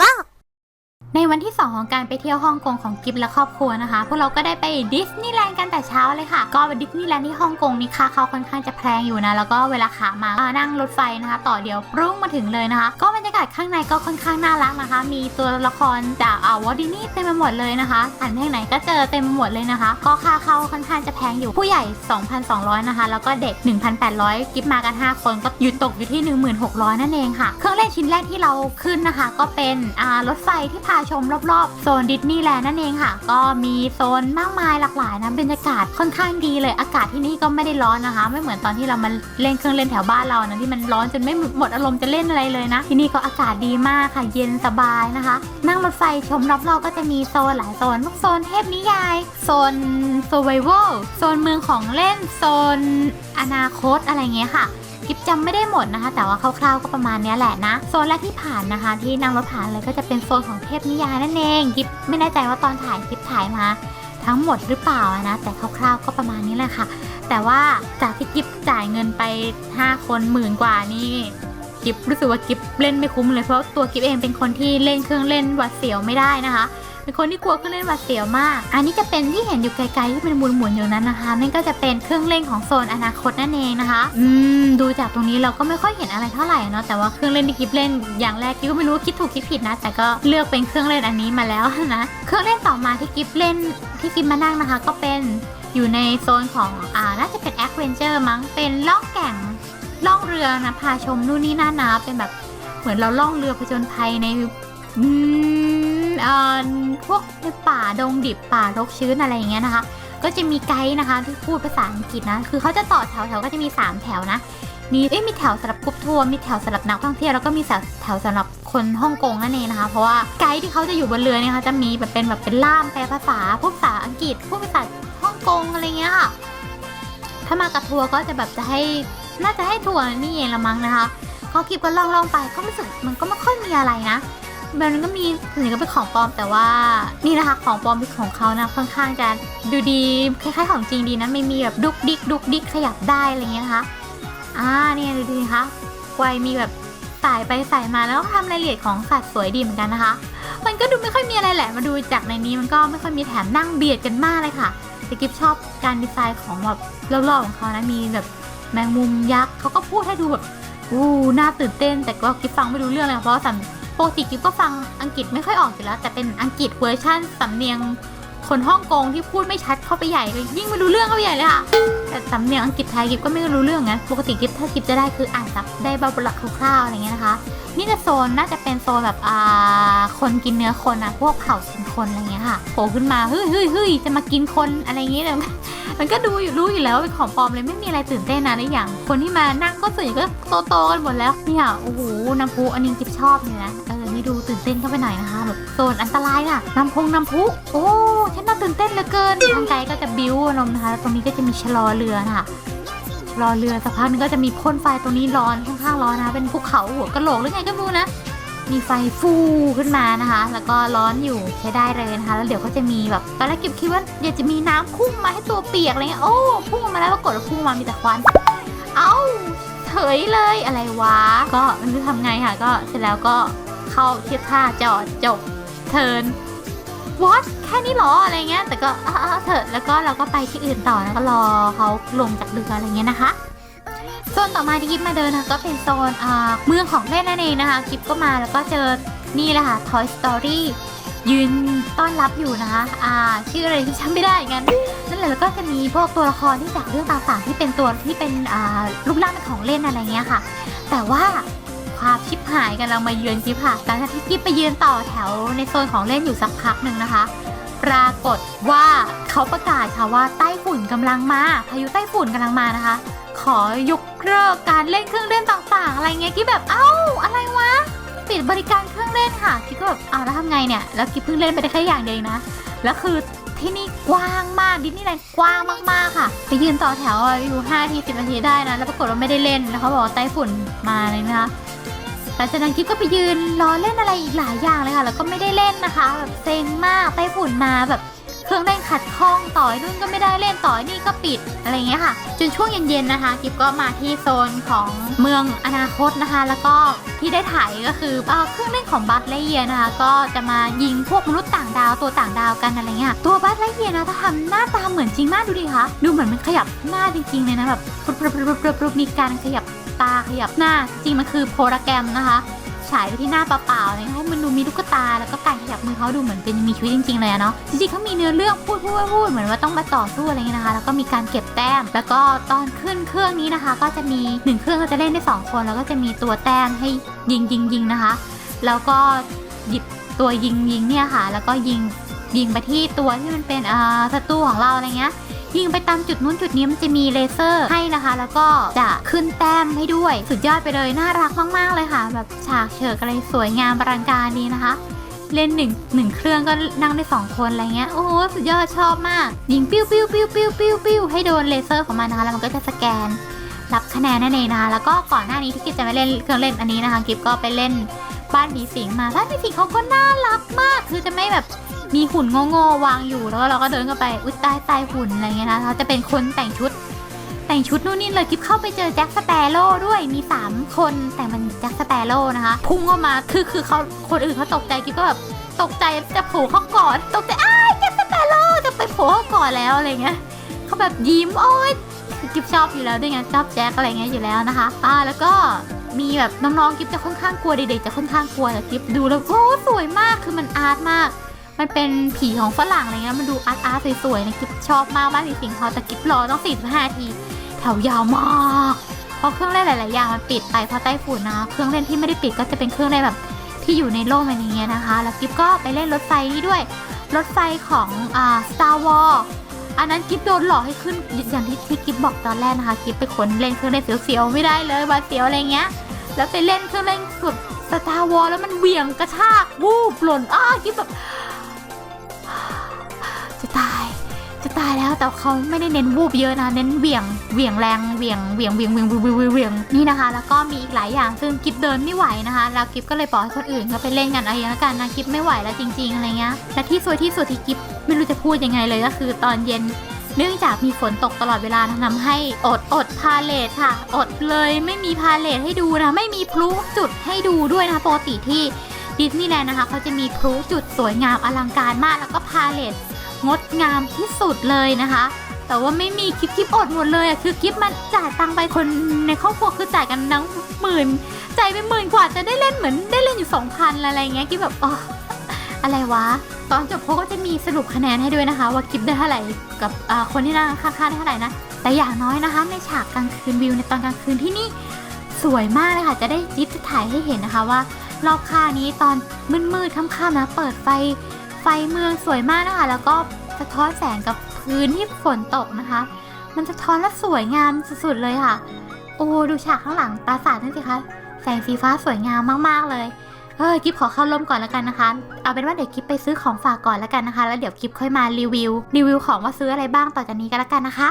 บ้า ในวันที่ 2 ของการไปเที่ยวฮ่องกงของกิฟและครอบครัวนะคะ พวกเราก็ได้ไปดิสนีย์แลนด์กันแต่เช้าเลยค่ะ ก็ดิสนีย์แลนด์ที่ฮ่องกงนี่ค่าเขาค่อนข้างจะแพงอยู่นะ แล้วก็เวลาขามานั่งรถไฟนะคะ ต่อเดียวปรุ้งมาถึงเลยนะคะ ก็บรรยากาศข้างในก็ค่อนข้างน่ารักนะคะ มีตัวละครจากอาวอดินี่เต็มไปหมดเลยนะคะหันไปทางไหนก็เจอเต็มไปหมดเลยนะคะ ก็ค่าเข้าค่อนข้างจะแพงอยู่ผู้ใหญ่ 2,200 นะคะ แล้วก็เด็ก 1,800 กิฟมากัน 5 คนก็อยู่ตกอยู่ที่ 1600 นั่นเองค่ะ เครื่องเล่นชิ้นแรกที่เราขึ้นนะคะ ก็เป็นรถไฟที่พาชมรอบๆโซนดิสนีย์แลนด์นั่นเองค่ะ ก็มีโซนมากมายหลากหลายนะบรรยากาศค่อนข้างดีเลยอากาศที่นี่ก็ไม่ได้ร้อนนะคะ ไม่เหมือนตอนที่เรามาเล่นเครื่องเล่นแถวบ้านเรานะที่มันร้อนจนไม่หมดอารมณ์จะเล่นอะไรเลยนะ ที่นี่ก็อากาศดีมากค่ะ เย็นสบายนะคะ นั่งรถไฟชมรอบๆก็จะมีโซนหลายโซนพวกโซนเทพนิยาย โซน survival โซนเมืองของเล่นโซนอนาคตอะไรเงี้ยค่ะ กิฟจำไม่ได้หมดนะคะ แต่ว่าคร่าวๆก็ประมาณนี้แหละนะโซนแรกที่ผ่านนะคะ ที่นั่งรถผ่านเลยก็จะเป็นโซนของเทพนิยายนั่นเองกิฟไม่แน่ใจว่าตอนถ่ายกิฟถ่ายมาทั้งหมดหรือเปล่านะ แต่คร่าวๆก็ประมาณนี้แหละค่ะ แต่ว่าจากที่กิฟจ่ายเงินไป 5 คนหมื่นกว่านี่กิฟรู้สึกว่ากิฟเล่นไม่คุ้มเลยเพราะตัวกิฟเองเป็นคนที่เล่นเครื่องเล่นหวัดเสียวไม่ได้นะคะ เป็นคนที่กลัวเครื่องเล่นหวัดเสียวมาก อันนี้จะเป็นที่เห็นอยู่ไกลๆที่เป็นหมุนๆอยู่นั้นนะคะนั่นก็จะเป็นเครื่องเล่นของโซนอนาคตนั่นเองนะคะอืมดูจากตรงนี้เราก็ไม่ค่อยเห็นอะไรเท่าไหร่เนาะแต่ว่าเครื่องเล่นที่กิฟเล่นอย่างแรกกิฟก็ไม่รู้ว่าคิดถูกคิดผิดนะ แต่ก็เลือกเป็นเครื่องเล่นอันนี้มาแล้วนะเครื่องเล่นต่อมาที่กิฟเล่นที่กิฟมานั่งนะคะ ก็เป็นอยู่ในโซนของอ่าน่าจะเป็นแอคเวนเจอร์มั้งเป็นล่องแก่งล่องเรือนะพาชมนู่นนี่นั่นนะเป็นแบบเหมือนเราล่องเรือผจญภัยในอืม เอ่อพวกในป่าดงดิบป่ารกชื้นอะไรอย่างเงี้ยนะคะ ก็จะมีไกด์นะคะที่พูดภาษาอังกฤษนะ คือเขาจะต่อแถวแถวก็จะมี 3 แถวนะมีเอ้ยมีแถวสำหรับกรุ๊ปทัวร์มีแถวสำหรับนักท่องเที่ยวแล้วก็มีแถวสำหรับคนฮ่องกงนั่นเองนะคะ เพราะว่าไกด์ที่เขาจะอยู่บนเรือเนี่ยนะคะจะมีแบบเป็นแบบเป็นล่ามแปลภาษาพูดภาษาอังกฤษพูดภาษาฮ่องกงอะไรเงี้ยค่ะถ้ามากับทัวร์ก็จะแบบจะให้น่าจะให้ทัวร์นี่เองละมั้งนะคะเขาคลิปก็ล่องล่องๆไปก็รู้สึกมันก็ไม่ค่อยมีอะไรนะ มันก็มีส่วนใหญ่ก็เป็นของปลอมแต่ว่านี่นะคะของปลอมเป็นของเขานะค่อนข้างจะดูดีคล้ายๆของจริงดีนะไม่มีแบบดุกดิกดุกดิกขยับได้อะไรเงี้ยนะคะอ่าเนี่ยดูดีคะไวมีแบบสายไปสายมาแล้วทำรายละเอียดของสัตว์สวยดีเหมือนกันนะคะ มันก็ดูไม่ค่อยมีอะไรแหละมาดูจากในนี้มันก็ไม่ค่อยมีแถมนั่งเบียดกันมากเลยค่ะแต่กิฟชอบการดีไซน์ของแบบรอบๆของเขานะมีแบบแมงมุมยักษ์เขาก็พูดให้ดูแบบอู้น่าตื่นเต้น แต่ก็กิฟฟังไม่รู้เรื่องเลยเพราะว่าสั ปกติกิ๊บก็ฟังอังกฤษไม่ค่อยออกอยู่แล้ว แต่เป็นอังกฤษเวอร์ชั่นสำเนียงคนฮ่องกงที่พูดไม่ชัดเข้าไปใหญ่เลยยิ่งไม่รู้เรื่องเข้าไปใหญ่เลยค่ะแต่สำเนียงอังกฤษไทยกิ๊บก็ไม่รู้เรื่องงั้นปกติกิ๊บถ้ากิ๊บจะได้คืออ่านซับได้บาบลักคร่าวๆอะไรเงี้ยนะคะนี่จะโซนน่าจะเป็นโซนแบบอ่าคนกินเนื้อคนอะพวกเผ่ากินคนอะไรเงี้ยค่ะโผล่ขึ้นมาเฮ้ยเฮ้ยเฮ้ยจะมากินคนอะไรเงี้ยเลย มันก็ดูอยู่รู้อยู่แล้วเป็นของปลอมเลยไม่มีอะไรตื่นเต้นนะในอย่าง คนที่มานั่งก็ส่วนใหญ่ก็โตๆกันหมดแล้วนี่ค่ะโอ้โหน้ำพุอันนี้กิบชอบเลยนะเออนี่ดูตื่นเต้นเข้าไปหน่อยนะคะแบบโซนอันตรายน่ะน้ำพงน้ำพุโอ้ฉันน่าตื่นเต้นเหลือเกินทางไกลก็จะบิ้วอารมนะคะตรงนี้ก็จะมีชะลอเรือนะคะชะลอเรือสักพักนึงก็จะมีพ่นไฟตรงนี้ร้อนข้างๆร้อนนะคะเป็นภูเขาหัวกะโหลกหรือไงก็ไม่รู้นะ มีไฟฟูขึ้นมานะคะ แล้วก็ร้อนอยู่ใช้ได้เลยนะคะ แล้วเดี๋ยวก็จะมีแบบตอนแรกก็บคิดว่าอยากจะมีน้ำพุ่งมาให้ตัวเปียกอะไรเงี้ยโอ้พุ่งมาแล้วปรากฏว่าพุ่งมามีแต่ควัน เอ้าเฉยเลยอะไรวะ ก็ไมันจะทำไงค่ะ ก็เสร็จแล้วก็เข้าเทียบท่าจอดจบเทิร์นวอตแค่นี้หรออะไรเงี้ยแต่ก็เอ่าๆเถอะแล้วก็เราก็ไปที่อื่นต่อแล้วก็รอเขาลงจากเรืออะไรเงี้ยนะคะ โซนต่อมาที่กิฟมาเดินนะก็เป็นโซนอ่าเมืองของเล่นนั่นเองนะคะกิฟก็มาแล้วก็เจอนี่แหละค่ะ Toy Story ยืนต้อนรับอยู่นะคะอ่าชื่ออะไรที่จำไม่ได้งั้นนั่นแหละแล้วก็จะมีพวกตัวละครที่จากเรื่องต่างๆที่เป็นตัวที่เป็นอ่ารูปร่างเป็นของเล่นอะไรเงี้ยค่ะ แต่ว่าความชิบหายกำลังมาเยือนกิฟค่ะหลังจากที่กิฟไปยืนต่อแถวในโซนของเล่นอยู่สักพักหนึ่งนะคะ ปรากฏว่าเขาประกาศค่ะว่าไต้ฝุ่นกำลังมา พายุไต้ฝุ่นกำลังมานะคะ ขอยกเลิกการเล่นเครื่องเล่นต่างๆ อะไรเงี้ยกิ๊บแบบเอ้าอะไรวะปิดบริการเครื่องเล่นค่ะกิ๊บก็แบบเอาแล้วทำไงเนี่ยแล้วกิ๊บเพิ่งเล่นไปได้แค่อย่างเดียวนะแล้วคือที่นี่กว้างมากดิสนีย์แลนด์กว้างมากๆค่ะ ไปยืนต่อแถวอยู่5ที10นาทีได้นะ แล้วปรากฏว่าไม่ได้เล่นแล้วเขาบอกว่าไต้ฝุ่นมาเลยนะคะ หลังจากนั้นกิ๊บก็ไปยืนรอเล่นอะไรอีกหลายอย่างเลยค่ะ แล้วก็ไม่ได้เล่นนะคะแบบเซ็งมากไต้ฝุ่นมาแบบเครื่องเล่นขัดข้องต่อยนู่นก็ไม่ได้เล่นต่อยนี่ก็ปิดอะไรเงี้ยค่ะ จนช่วงเย็นๆนะคะ กิฟก็มาที่โซนของเมืองอนาคตนะคะ แล้วก็ที่ได้ถ่ายก็คือเอเครื่องเล่นของบัสไลเยียนะคะ ก็จะมายิงพวกมนุษย์ต่างดาวตัวต่างดาวกันอะไรเงี้ยตัวบัสไลเยียนะถ้าทำหน้าตาเหมือนจริงมากดูดิคะดูเหมือนมันขยับหน้าจริงๆเลยนะแบบปรุบปรุบปรุบปรุบปมีการขยับ ตาขยับหน้า จริงมันคือโปรแกรมนะคะ ฉายไปที่หน้าเปล่าๆเลยให้มันดูมีลูกตา แล้วก็การขยับมือเขาดูเหมือนเป็นมีชีวิตจริงๆเลยเนาะจริงๆเขามีเนื้อเรื่องพูดพูดพูดเหมือนว่าต้องมาต่อสู้อะไรเงี้ยนะคะ แล้วก็มีการเก็บแต้ม แล้วก็ตอนขึ้นเครื่องนี้นะคะ ก็จะมีหนึ่งเครื่องก็จะเล่นได้สองคนแล้วก็จะมีตัวแต้มให้ยิงยิงยิงนะคะ แล้วก็หยิบตัวยิงยิงเนี่ยค่ะ แล้วก็ยิงยิงไปที่ตัวที่มันเป็นอ่าศัตรูของเราอะไรเงี้ย ยิงไปตามจุดนู้นจุดนี้มันจะมีเลเซอร์ให้นะคะ แล้วก็จะขึ้นแต้มให้ด้วย สุดยอดไปเลยน่ารักมากๆเลยค่ะ แบบฉากเฉิกอะไรสวยงามบรังการดีนะคะเล่นหนึ่งหนึ่งเครื่องก็นั่งได้สองคนอะไรเงี้ย โอ้โหสุดยอดชอบมาก ยิงปิ้วปิ้วปิ้วปิ้วปิ้วปิ้วให้โดนเลเซอร์ของมันนะคะ แล้วมันก็จะสแกน รับคะแนนนั่นเองนะคะ แล้วก็ก่อนหน้านี้ที่กิฟจะไปเล่นเครื่องเล่นอันนี้นะคะ กิฟก็ไปเล่นบ้านผีสิงมาบ้านผีสิงเขาก็น่ารักมาก คือจะไม่แบบ มีหุ่นโง่ๆวางอยู่แล้วเราก็เดินเข้าไปอุ้ยต้ใต้หุ่นอะไรเงี้ยนะเขาจะเป็นคนแต่งชุด แต่งชุดนู่นนี่เลยกิฟเข้าไปเจอแจ็คสเปโร่ด้วยมี 3 คนแต่มันแจ็คสเปโร่นะคะพุ่งเข้ามาคือคือเขาคนอื่นเขาตกใจกิฟก็แบบตกใจจะโผล่เข้ากอดตกใจอ้าแจ็คสเปโร่จะไปโผล่เข้ากอดแล้วอะไรเงี้ยเขาแบบยิ้มโอ้ยกิฟชอบอยู่แล้วด้วยไงชอบแจ็คอะไรเงี้ยอยู่แล้วนะคะอ่าแล้วก็มีแบบน้องๆกิฟจะค่อนข้างกลัวเด็กๆจะค่อนข้างกลัวแต่กิฟดูแล้วโอ้สวยมากคือมันอาร์ตมาก มันเป็นผีของฝรั่งอะไรเงี้ยมันดูอาร์ตอาร์ตสวยๆนะกิฟชอบมากบ้านผีสิงเขาแต่กิฟรอต้อง45นาทีแถวยาวมากเพราะเครื่องเล่นหลายๆอย่างมันปิดไปเพราะไต้ฝุ่นนะเครื่องเล่นที่ไม่ได้ปิดก็จะเป็นเครื่องเล่นแบบที่อยู่ในโลกอะไรเงี้ยนะคะ แล้วกิฟก็ไปเล่นรถไฟนี่ด้วย รถไฟของอ่า Star War อันนั้นกิฟโดนหลอกให้ขึ้นอย่างที่ที่กิฟบอกตอนแรกนะคะกิฟไปขนเล่นเครื่องเล่นเสียวๆไม่ได้เลยหวาเสียวอะไรเงี้ย แล้วไปเล่นเครื่องเล่นสุด Star Wars แล้วมันเหวี่ยงกระชากวูบหล่นอ้ากิฟแบบ ตายแล้วแต่เขาไม่ได้เน้นวูบเยอะนะ เน้นเหวี่ยงเหวี่ยงแรงเหวี่ยงเหวี่ยงเหวี่ยงเหวี่ยงเหวี่ยงเหวี่ยงนี่นะคะ แล้วก็มีอีกหลายอย่างซึ่งกิฟเดินไม่ไหวนะคะ แล้วกิฟก็เลยบอกให้คนอื่นเขาไปเล่นกันอะไรอย่างนั้กันนะกิฟไม่ไหวแล้วจริง ๆอะไรเงี้ยและที่สวยที่สุดที่กิฟไม่รู้จะพูดยังไงเลยก็คือตอนเย็นเนื่องจากมีฝนตกตลอดเวลาทำให้อดอดพาเลทค่ะ อดเลยไม่มีพาเลทให้ดูนะ ไม่มีพลุจุดให้ดูด้วยนะคะปกติที่ดิสนีย์แลนด์นะคะเขาจะมีพลุจุดสวยงามอลังการมากแล้วก็พาเลท งดงามที่สุดเลยนะคะ แต่ว่าไม่มีคลิปคลิปอดหมดเลยอะคือคลิปมันจ่ายตังไปคนในครอบครัวคือจ่ายกันนังหมื่นจ่ายไปหมื่นกว่าจะได้เล่นเหมือนได้เล่นอยู่สองพันอะไรเงี้ยกิฟแบบอ๋ออะไรวะ ตอนจบเขาก็จะมีสรุปคะแนนให้ด้วยนะคะ ว่ากิฟได้เท่าไหร่กับคนที่นั่งข้างๆได้เท่าไหร่นะแต่อย่างน้อยนะคะ ในฉากกลางคืนวิวในตอนกลางคืนที่นี่สวยมากเลยค่ะ จะได้จิ๊บจะถ่ายให้เห็นนะคะว่ารอบค่านี้ตอนมืดๆค่ำๆนะ เปิดไฟ ไฟเมืองสวยมากนะคะ แล้วก็สะท้อนแสงกับพื้นที่ฝนตกนะคะ มันสะท้อนและสวยงามสุดๆเลยค่ะ โอ้ดูฉากข้างหลังปราสาทนั่นสิคะแสงสีฟ้าสวยงามมากๆเลยเออกิฟขอเข้าร่มก่อนแล้วกันนะคะ เอาเป็นว่าเดี๋ยวกิฟไปซื้อของฝากก่อนแล้วกันนะคะ แล้วเดี๋ยวกิฟค่อยมารีวิว รีวิวของว่าซื้ออะไรบ้างต่อจากนี้กันแล้วกันนะคะ